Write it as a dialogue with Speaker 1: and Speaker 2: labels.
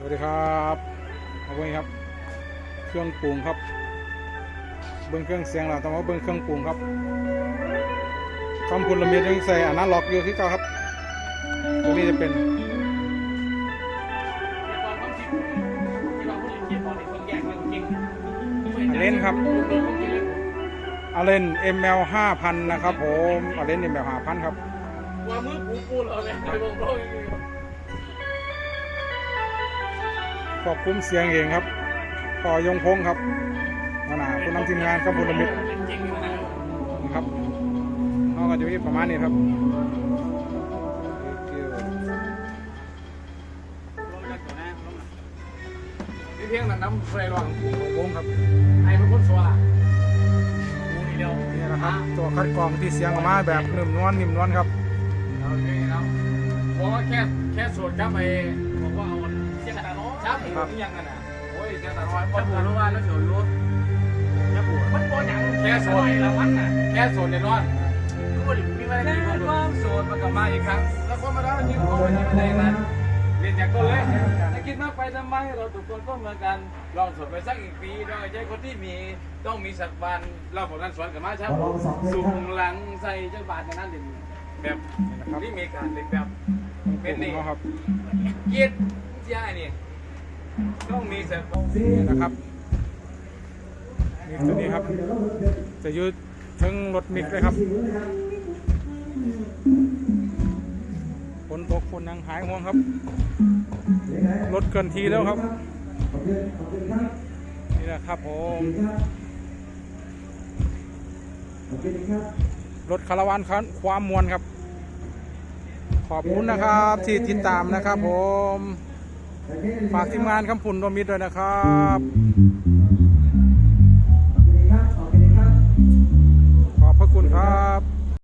Speaker 1: สวัสดีครับเอาไว้ครับ เครื่องปรุงครับ เบิ้งเครื่องเสียงเราต้องมาเบิ้งเครื่องปรุงครับคำพูดละเมียดยังใส่อนาล็อกอยู่ที่เก่าครับ ตัวนี้จะเป็นเล่นครับอเลน ML 5,000 นะครับผมอเลน ML 5,000 ครับ
Speaker 2: ว่ามือปูปูเราเลยไปวงโลก นี่
Speaker 1: ควบคุมเสียงเองครับพอยงพงครับหัวหน้าผู้นำทีมงานครับบุรมิตร
Speaker 2: จริงๆนะ
Speaker 1: นะครับเขาก็จะมีประมาณนี้ครับ
Speaker 2: นี่เพียงแต่น้ำเฟรย์รอง
Speaker 1: วงครับ
Speaker 2: ไอ้เป็นคนสัวปูนี่เดียว
Speaker 1: นี่นะครับตัวคัดกรองที่เสียงออกมาแบบนิ่มนวลนิ่มนวลครับ
Speaker 2: โอเคครับเพราะว่าแค่แค่สูตรครับไอ้ สียงตาน้อยชับอีกยังกันนะโอ้ยเสียงตาน้อยคนรู้ว่าแล้วเฉยรู้ยับปวดมันปวดอย่างแค่สูตรละวันน่ะแค่สูตรเนี่ยนอนรู้ว่ามีอะไรดีกว่าความสูตรมันกลับมาอีกครั้งแล้วคนมาแล้วมันยิ่งโตยิ่งอะไรนั้นเรียนจากต้นเลยถ้าคิดมากไปทำไมเราทุกคนก็เหมือนกัน ลองสดไปสักอีกปีโดยใช้คนที่มีต้องมีสักวันเราผมนั้นสวนกับมาครับสูงหลังใส่เจ้าบาทในนั้นเด่นแบบนี่มีการเด่นแบบเป็นนี่
Speaker 1: เขาครับ
Speaker 2: เกียรติที่ให้นี่ ต้องมีเสัก
Speaker 1: นี่นะครับนี่ตัวนี้ครับ จะยืดทั้งรถมิกเลยครับฝนตกฝนยังหายห่วงครับ รถเกินทีแล้วครับนี่แหละครับผมรถคาราวานคันความมวลครับ ขอบคุณนะครับที่ติดตามนะครับผม ฝากทีมงานคำปุ่นรวมมิตรด้วยนะครับ